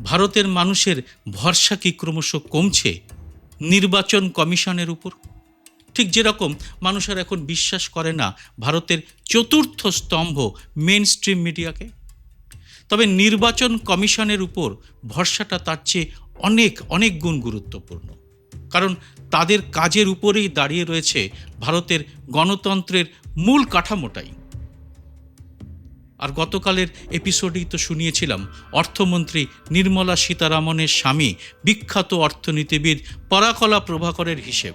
ভারতের মানুষের ভরসা কি ক্রমশ কমছে নির্বাচন কমিশনের উপর? ঠিক যেরকম মানুষের এখন বিশ্বাস করে না ভারতের চতুর্থ স্তম্ভ মেন স্ট্রিম মিডিয়াকে তবে নির্বাচন কমিশনের উপর ভরসাটা তার চেয়ে অনেক অনেক গুণ গুরুত্বপূর্ণ। কারণ তাদের কাজের উপরেই দাঁড়িয়ে রয়েছে ভারতের গণতন্ত্রের মূল কাঠামোটাই। আর গতকালের এপিসোডেই তো শুনিয়েছিলাম অর্থমন্ত্রী নির্মলা সীতারামনের স্বামী বিখ্যাত অর্থনীতিবিদ পরাকলা প্রভাকরের হিসেব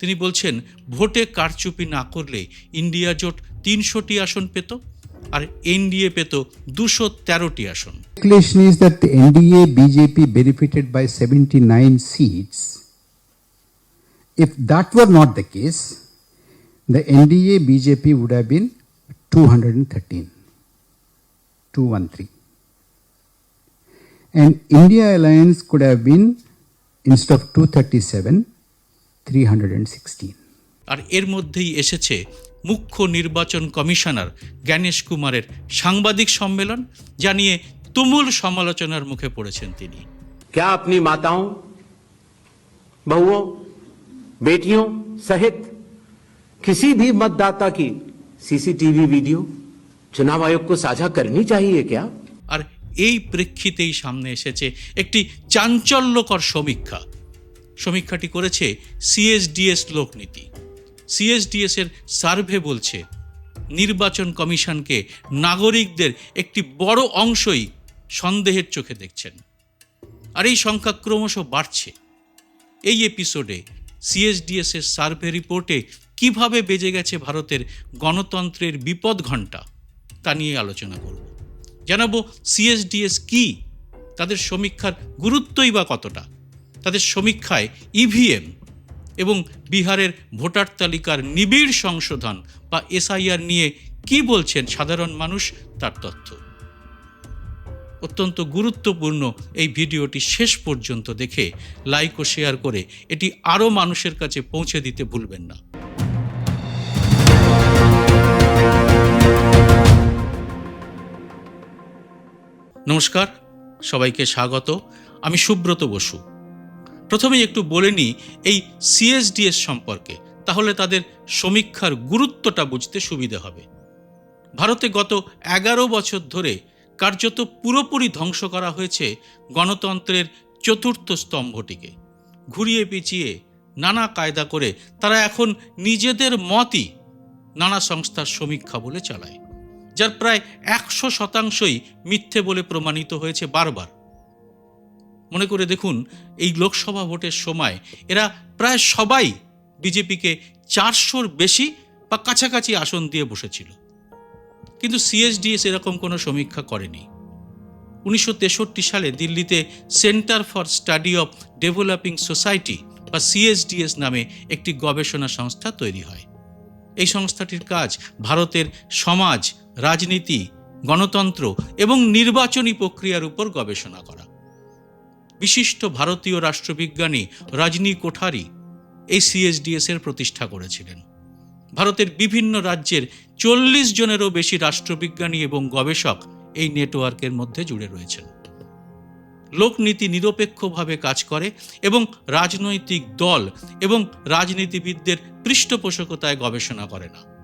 তিনি বলছেন ভোটে কারচুপি না করলে ইন্ডিয়া জোট তিনশোটি আসন পেত আর এনডিএ পেত দুশো তেরোটি আসন Calculation is that the NDA BJP benefited by 79 seats. If that were not the case, the NDA BJP would have been 213. 213. And India Alliance could have been, instead of 237, 316. আর এর মধ্যেই এসেছে মুখ্য নির্বাচন কমিশনার জ্ঞানেশ কুমারের সাংবাদিক সম্মেলন জানিয়ে তুমুল সমালোচনার মুখে পড়েছেন তিনি क्या अपनी माताओं बहुओं बेटियों सहित किसी भी मतदाता की सीसीटीवी वीडियो চুনাব আয়োগকে সাজা করি চাহিয়ে ক্যা আর এই প্রেক্ষিতেই সামনে এসেছে একটি চাঞ্চল্যকর সমীক্ষা। সমীক্ষাটি করেছে সিএসডিএস লোকনীতি। সিএসডিএস এর সার্ভে বলছে, নির্বাচন কমিশনকে নাগরিকদের একটি বড় অংশই সন্দেহের চোখে দেখছেন। আর এই সংখ্যা ক্রমশ বাড়ছে। এই এপিসোডে সিএসডিএস এর সার্ভে রিপোর্টে কীভাবে বেজে গেছে ভারতের গণতন্ত্রের বিপদ ঘণ্টা তা নিয়ে আলোচনা করব। জানাব সিএসডিএস কি? তাদের সমীক্ষার গুরুত্বই বা কতটা? তাদের সমীক্ষায় ইভিএম এবং বিহারের ভোটার তালিকার নিবিড় সংশোধন বা এসআইআর নিয়ে কি বলছেন সাধারণ মানুষ তার তথ্য। অত্যন্ত গুরুত্বপূর্ণ এই ভিডিওটি শেষ পর্যন্ত দেখে লাইক ও শেয়ার করে এটি আরও মানুষের কাছে পৌঁছে দিতে ভুলবেন না। নমস্কার, সবাইকে স্বাগত। আমি সুব্রত বসু। প্রথমেই একটু বলে নিই এই সিএসডিএস সম্পর্কে, তাহলে তাদের সমীক্ষার গুরুত্বটা বুঝতে সুবিধে হবে। ভারতে গত এগারো বছর ধরে কার্যত পুরোপুরি ধ্বংস করা হয়েছে গণতন্ত্রের চতুর্থ স্তম্ভটিকে। ঘুরিয়ে পিছিয়ে নানা কায়দা করে তারা এখন নিজেদের মতই নানা সংস্থার সমীক্ষা বলে চালায়। যার প্রায় একশো শতাংশই মিথ্যে বলে প্রমাণিত হয়েছে বারবার। মনে করে দেখুন, এই লোকসভা ভোটের সময় এরা প্রায় সবাই বিজেপিকে চারশোর বেশি বা কাছাকাছি আসন দিয়ে বসেছিল। কিন্তু সিএসডিএস এরকম কোনো সমীক্ষা করেনি। উনিশশো তেষট্টি সালে দিল্লিতে centre for study of developing society বা সিএসডিএস নামে একটি গবেষণা সংস্থা তৈরি হয়। এই সংস্থাটির কাজ ভারতের সমাজ রাজনীতি, গণতন্ত্র এবং নির্বাচনী প্রক্রিয়ার উপর গবেষণা করা। বিশিষ্ট ভারতীয় রাষ্ট্রবিজ্ঞানী রজনী কোঠারি এই সিএসডিএস এর প্রতিষ্ঠা করেছিলেন। ভারতের বিভিন্ন রাজ্যের চল্লিশ জনেরও বেশি রাষ্ট্রবিজ্ঞানী এবং গবেষক এই নেটওয়ার্কের মধ্যে জুড়ে রয়েছেন। লোকনীতি নিরপেক্ষভাবে কাজ করে এবং রাজনৈতিক দল এবং রাজনীতিবিদদের পৃষ্ঠপোষকতায় গবেষণা করে না।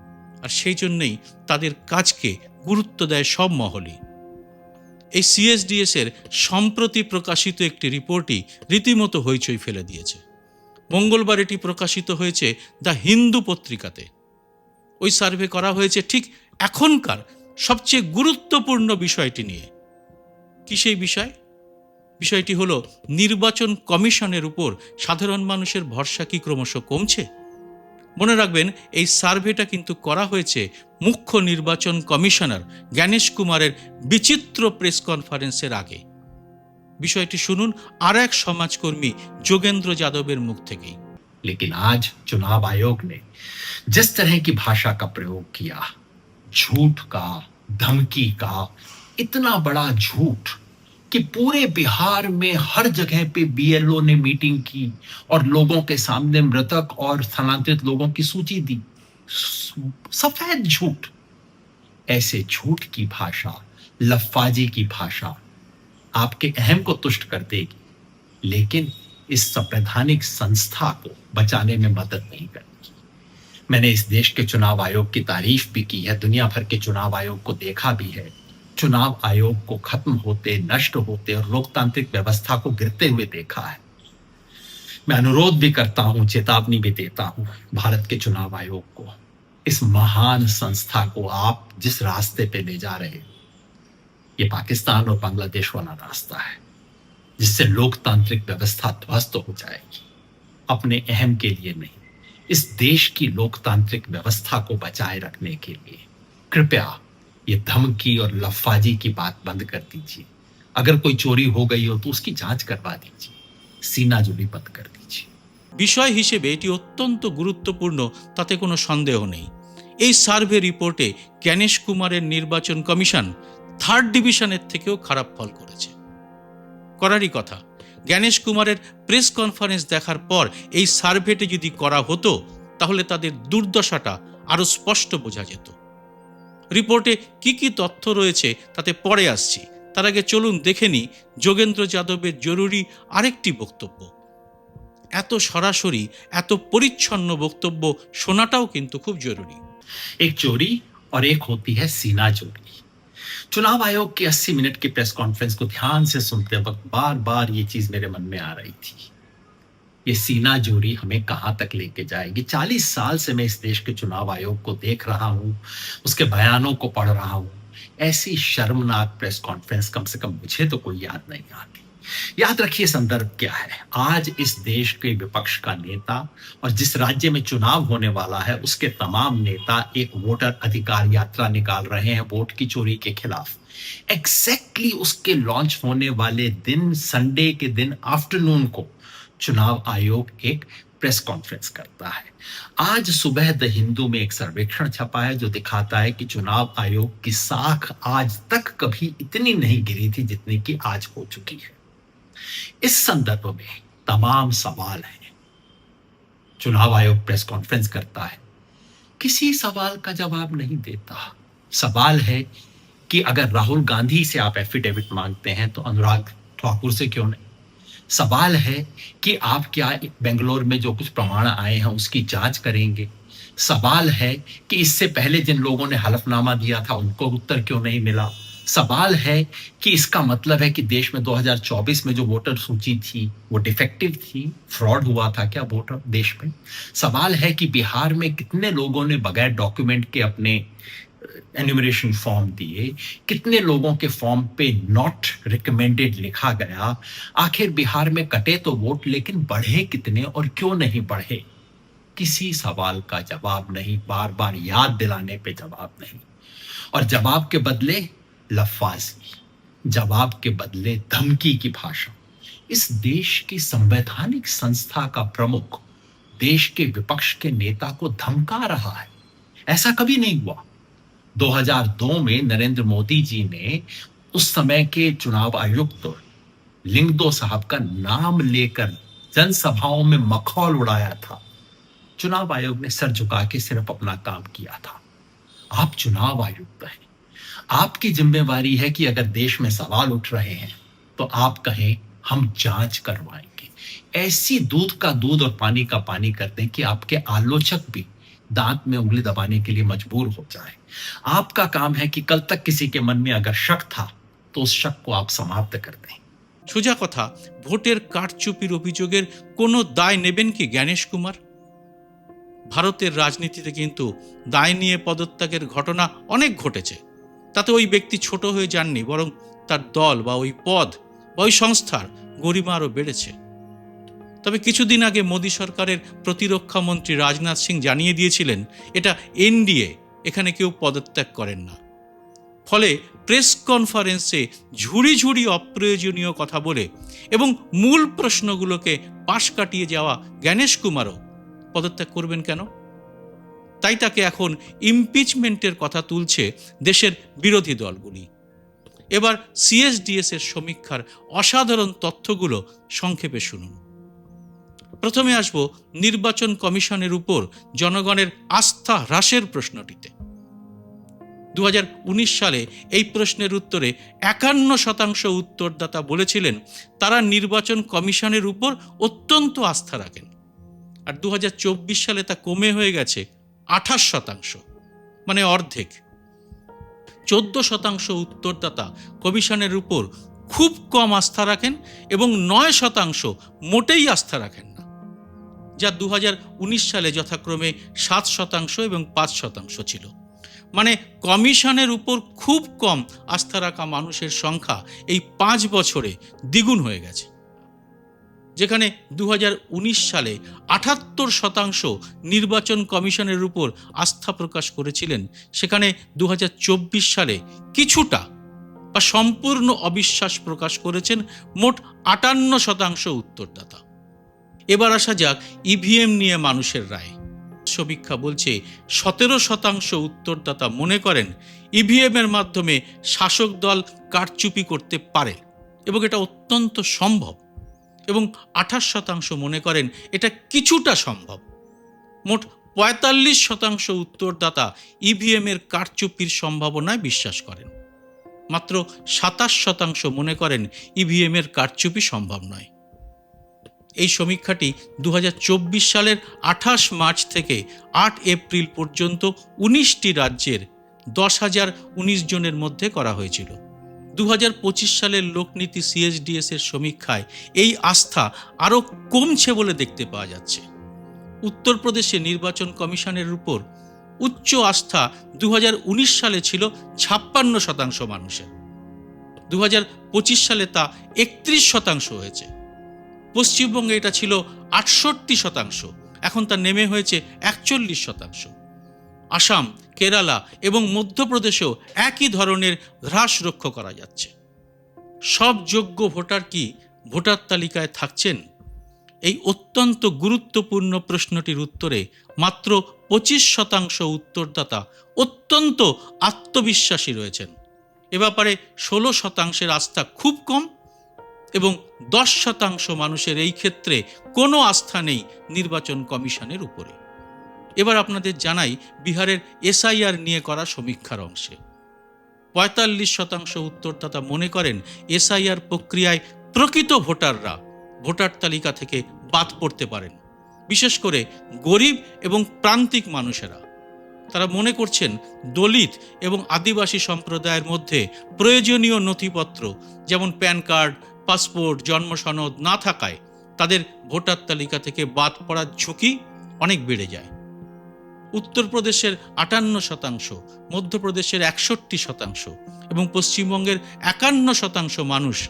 আর সেই জন্যেই তাদের কাজকে গুরুত্ব দেয় সব মহলই। এই সিএসডিএস এর সম্প্রতি প্রকাশিত একটি রিপোর্টই রীতিমতো হইচই ফেলে দিয়েছে। মঙ্গলবার এটি প্রকাশিত হয়েছে দ্য হিন্দু পত্রিকাতে। ওই সার্ভে করা হয়েছে ঠিক এখনকার সবচেয়ে গুরুত্বপূর্ণ বিষয়টি নিয়ে। কি সেই বিষয়? বিষয়টি হলো নির্বাচন কমিশনের উপর সাধারণ মানুষের ভরসা কি ক্রমশ কমছে? মনে রাখবেন এই সার্ভেটা কিন্তু করা হয়েছে মুখ্য নির্বাচন কমিশনার জ্ঞানেশ কুমারের বিচিত্র প্রেস কনফারেন্সের আগে বিষয়টি শুনুন আর এক সমাজকর্মী যোগেন্দ্র যাদবের মুখ থেকেই लेकिन आज चुनाव आयोग ने जिस तरह की भाषा का प्रयोग किया झूठ का धमकी का इतना बड़ा झूठ कि पूरे बिहार में हर जगह पे बीएलओ ने मीटिंग की और लोगों के सामने मृतक और स्थानांतरित लोगों की सूची दी। सफ़ेद झूठ। ऐसे झूठ की भाषा, लफाजी की भाषा आपके अहम को तुष्ट कर देगी। लेकिन इस संवैधानिक संस्था को बचाने में मदद नहीं करेगी मैंने इस देश के चुनाव आयोग की तारीफ़ भी की है, दुनिया भर के चुनाव आयोग को देखा भी है। चुनाव आयोग को खत्म होते, नष्ट होते और लोकतांत्रिक व्यवस्था को गिरते हुए देखा है। मैं अनुरोध भी करता हूँ, चेतावनी भी देता हूँ भारत के चुनाव आयोग को। इस महान संस्था को आप जिस रास्ते पे ले जा रहे ये पाकिस्तान और बांग्लादेश वाला रास्ता है, जिससे लोकतांत्रिक व्यवस्था ध्वस्त हो जाएगी। अपने अहम के लिए नहीं, इस देश की लोकतांत्रिक व्यवस्था को बचाए रखने के लिए। कृपया ये धमकी और लफाजी की बात बंद कर दीजिए अगर कोई चोरी हो गई हो तो उसकी जांच करवा दीजिए सीना जुड़ी बंद कर दीजिए বিষয় হিসেবে এটি অত্যন্ত গুরুত্বপূর্ণ তাতে কোনো সন্দেহ নেই এই সার্ভে রিপোর্টে জ্ঞানেশ কুমারের নির্বাচন কমিশন থার্ড ডিভিশনের থেকেও খারাপ ফল করেছে করারই কথা জ্ঞানেশ কুমারের প্রেস কনফারেন্স দেখার পর এই সার্ভেটি যদি করা হতো তাহলে তাদের দুর্দশাটা আরও স্পষ্ট বোঝা যেত রিপোর্টে কি কি তথ্য রয়েছে তাতে পরে আসছি তার আগে চলুন দেখে নিই যোগেন্দ্র যাদবের জরুরি আরেকটি বক্তব্য এত সরাসরি এত পরিচ্ছন্ন বক্তব্য শোনাটাও কিন্তু খুব জরুরি एक चोरी और एक होती है सीना चोरी चुनाव आयोग के 80 मिनट की प्रेस कॉन्फ्रेंस को ध्यान से सुनते वक्त बार बार ये चीज मेरे मन में आ रही थी ये सीना जोरी हमें कहाँ तक लेके जाएगी? 40 साल से मैं इस देश के चुनाव आयोग को देख रहा हूँ, उसके बयानों को पढ़ रहा हूँ। ऐसी शर्मनाक प्रेस कॉन्फ्रेंस कम से कम मुझे तो कोई याद नहीं आती। याद रखिए संदर्भ क्या है? आज इस देश के विपक्ष का नेता और जिस राज्य में चुनाव होने वाला है, उसके तमाम नेता एक वोटर अधिकार यात्रा निकाल रहे हैं वोट की चोरी के खिलाफ। एग्जैक्टली उसके लॉन्च होने वाले दिन संडे के दिन आफ्टरनून को चुनाव आयोग एक प्रेस कॉन्फ्रेंस करता है। आज सुबह द हिंदू में एक सर्वेक्षण छपा है जो दिखाता है कि चुनाव आयोग की साख आज तक कभी इतनी नहीं गिरी थी जितनी की आज हो चुकी है। इस संदर्भ में तमाम सवाल हैं। चुनाव आयोग प्रेस कॉन्फ्रेंस करता है। किसी सवाल का जवाब नहीं देता। सवाल है कि अगर राहुल गांधी से आप एफिडेविट मांगते हैं तो अनुराग ठाकुर से क्यों नहीं? सवाल है कि आप क्या बेंगलोर में जो कुछ प्रमाण आए हैं, उसकी जाँच करेंगे। सवाल है कि इससे पहले जिन लोगों ने हलफनामा दिया था, उनको उत्तर क्यों नहीं मिला? सवाल है कि इसका मतलब है कि देश में 2024 में जो वोटर सूची थी, वो डिफेक्टिव थी, फ्रॉड हुआ था क्या वोटर देश में? सवाल है कि बिहार में कितने लोगों ने बगैर डॉक्यूमेंट के अपने एन्यूमरेशन फॉर्म दिए, कितने लोगों के फॉर्म पे नॉट रिकमेंडेड लिखा गया, आखिर बिहार में कटे तो वोट लेकिन बढ़े कितने और क्यों नहीं बढ़े? किसी सवाल का जवाब नहीं बार बार याद दिलाने पे जवाब नहीं। और जवाब के बदले लफाजी, जवाब के बदले धमकी की भाषा। इस देश की संवैधानिक संस्था का प्रमुख, देश के विपक्ष के नेता को धमका रहा है। ऐसा कभी नहीं हुआ। 2002 में नरेंद्र मोदी जी ने उस समय के चुनाव आयुक्त लिंगदो साहब का नाम लेकर जनसभाओं में मखौल उड़ाया था। चुनाव आयोग ने सर झुका के सिर्फ़ अपना काम किया था। आप चुनाव आयुक्त हैं। आपकी जिम्मेवारी है कि अगर देश में सवाल उठ रहे हैं तो आप कहें, हम जाँच करवाएँगे। ऐसी दूध का दूध और पानी का पानी कर दें कि आपके आलोचक भी दांत में उंगली दबाने के लिए मजबूर हो जाए आपका काम है कि कल तक किसी के मन में अगर शक था तो उस शक को आप समाप्त कर दें সোজা কথা ভোটের কারচুপির অভিযোগের কোনো দায় নেবেন কি জ্ঞানেশ কুমার ভারতের রাজনীতিতে কিন্তু দায় নিয়ে পদত্যাগের ঘটনা অনেক ঘটেছে তাতে ওই ব্যক্তি ছোট হয়ে যাননি বরং তার দল বা ওই পদ বা ওই সংস্থার গরিমা আরও বেড়েছে তবে কিছুদিন আগে মোদী সরকারের প্রতিরক্ষা মন্ত্রী রাজনাথ সিং জানিয়ে দিয়েছিলেন, এটা এনডিএ, এখানে কেউ পদত্যাগ করেন না। ফলে প্রেস কনফারেন্সে ঝুড়ি ঝুড়ি অপ্রয়োজনীয় কথা বলে এবং মূল প্রশ্নগুলোকে পাশ কাটিয়ে যাওয়া জ্ঞানেশ কুমারও পদত্যাগ করবেন কেন? তাই তাকে এখন ইমপিচমেন্টের কথা তুলছে দেশের বিরোধী দলগুলি। এবার সিএসডিএস এর সমীক্ষার অসাধারণ তথ্যগুলো সংক্ষেপে শুনুন। প্রথমে আসব নির্বাচন কমিশনের উপর জনগণের আস্থা হ্রাসের প্রশ্নটিতে। দু হাজার উনিশ সালে এই প্রশ্নের উত্তরে একান্ন শতাংশ উত্তরদাতা বলেছিলেন তারা নির্বাচন কমিশনের উপর অত্যন্ত আস্থা রাখেন। আর দু হাজার চব্বিশ সালে তা কমে হয়ে গেছে আঠাশ শতাংশ মানে অর্ধেক। চোদ্দ শতাংশ উত্তরদাতা কমিশনের উপর খুব কম আস্থা রাখেন এবং নয় শতাংশ মোটেই আস্থা রাখেন যা দু হাজার উনিশ সালে যথাক্রমে সাত শতাংশ এবং পাঁচ শতাংশ ছিল। মানে কমিশনের উপর খুব কম আস্থা রাখা মানুষের সংখ্যা এই পাঁচ বছরে দ্বিগুণ হয়ে গেছে। যেখানে দু হাজার উনিশ সালে আটাত্তর শতাংশ নির্বাচন কমিশনের উপর আস্থা প্রকাশ করেছিলেন, সেখানে দু হাজার চব্বিশ সালে কিছুটা বা সম্পূর্ণ অবিশ্বাস প্রকাশ করেছেন, মোট আটান্ন শতাংশ উত্তরদাতা। এবার আসা যাক ইভিএম নিয়ে মানুষের রায়। সমীক্ষা বলছে, সতেরো শতাংশ উত্তরদাতা মনে করেন ইভিএম এর মাধ্যমে শাসক দল কারচুপি করতে পারে এবং এটা অত্যন্ত সম্ভব এবং আঠাশ শতাংশ মনে করেন এটা কিছুটা সম্ভব। মোট পঁয়তাল্লিশ শতাংশ উত্তরদাতা ইভিএম এর কারচুপির সম্ভাবনায় বিশ্বাস করেন। মাত্র সাতাশ শতাংশ মনে করেন ইভিএম এর কারচুপি সম্ভব নয়। এই সমীক্ষাটি দু হাজার চব্বিশ সালের আঠাশ মার্চ থেকে আট এপ্রিল পর্যন্ত উনিশটি রাজ্যের দশ হাজার উনিশ জনের মধ্যে করা হয়েছিল। দু হাজার পঁচিশ সালের লোকনীতি সিএসডিএস এর সমীক্ষায় এই আস্থা আরও কমছে বলে দেখতে পাওয়া যাচ্ছে। উত্তরপ্রদেশে নির্বাচন কমিশনের উপর উচ্চ আস্থা দু হাজার উনিশ সালে ছিল ছাপ্পান্ন শতাংশ মানুষের। দু হাজার পঁচিশ সালে তা একত্রিশ শতাংশ হয়েছে। পশ্চিমবঙ্গে এটা ছিল আটষট্টি শতাংশ। এখন তা নেমে হয়েছে একচল্লিশ শতাংশ। আসাম, কেরালা এবং মধ্যপ্রদেশেও একই ধরনের হ্রাস লক্ষ্য করা যাচ্ছে। সব যোগ্য ভোটার কি ভোটার তালিকায় থাকছেন? এই অত্যন্ত গুরুত্বপূর্ণ প্রশ্নটির উত্তরে মাত্র পঁচিশ শতাংশ উত্তরদাতা অত্যন্ত আত্মবিশ্বাসী রয়েছেন। এ ব্যাপারে ষোলো শতাংশের আস্থা খুব কম। এবং দশ শতাংশ মানুষের এই ক্ষেত্রে কোনো আস্থা নেই নির্বাচন কমিশনের উপরে। এবার আপনাদের জানাই বিহারের এসআইআর নিয়ে করা সমীক্ষার অংশে। পঁয়তাল্লিশ শতাংশ উত্তরদাতা মনে করেন এসআইআর প্রক্রিয়ায় প্রকৃত ভোটাররা ভোটার তালিকা থেকে বাদ পড়তে পারেন। বিশেষ করে গরিব এবং প্রান্তিক মানুষেরা। তারা মনে করছেন দলিত এবং আদিবাসী সম্প্রদায়ের মধ্যে প্রয়োজনীয় নথিপত্র যেমন প্যান কার্ড পাসপোর্ট জন্ম সনদ না থাকায় তাদের ভোটার তালিকা থেকে বাদ পড়ার ঝুঁকি অনেক বেড়ে যায়। উত্তরপ্রদেশের আটান্ন শতাংশ, মধ্যপ্রদেশের একষট্টি শতাংশ এবং পশ্চিমবঙ্গের একান্ন শতাংশ মানুষ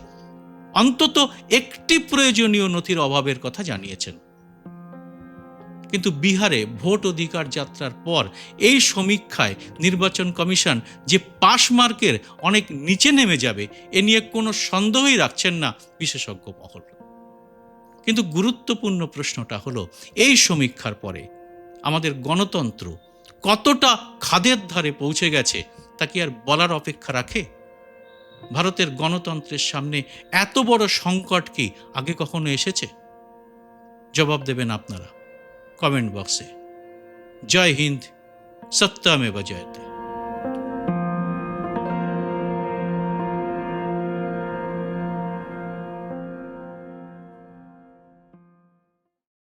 অন্তত একটি প্রয়োজনীয় নথির অভাবের কথা জানিয়েছেন। কিন্তু বিহারে ভোট অধিকার যাত্রার পর এই সমীক্ষায় নির্বাচন কমিশন যে পাশ মার্কের অনেক নিচে নেমে যাবে, এ নিয়ে কোনো সন্দেহই রাখছেন না বিশেষজ্ঞ মহল। কিন্তু গুরুত্বপূর্ণ প্রশ্নটা হলো, এই সমীক্ষার পরে আমাদের গণতন্ত্র কতটা খাদের ধারে পৌঁছে গেছে, তা কি আর বলার অপেক্ষা রাখে? ভারতের গণতন্ত্রের সামনে এত বড় সংকট কি আগে কখনো এসেছে? জবাব দেবেন আপনারা। कमेंट बॉक्स से। जय हिंद सत्ता में बजाय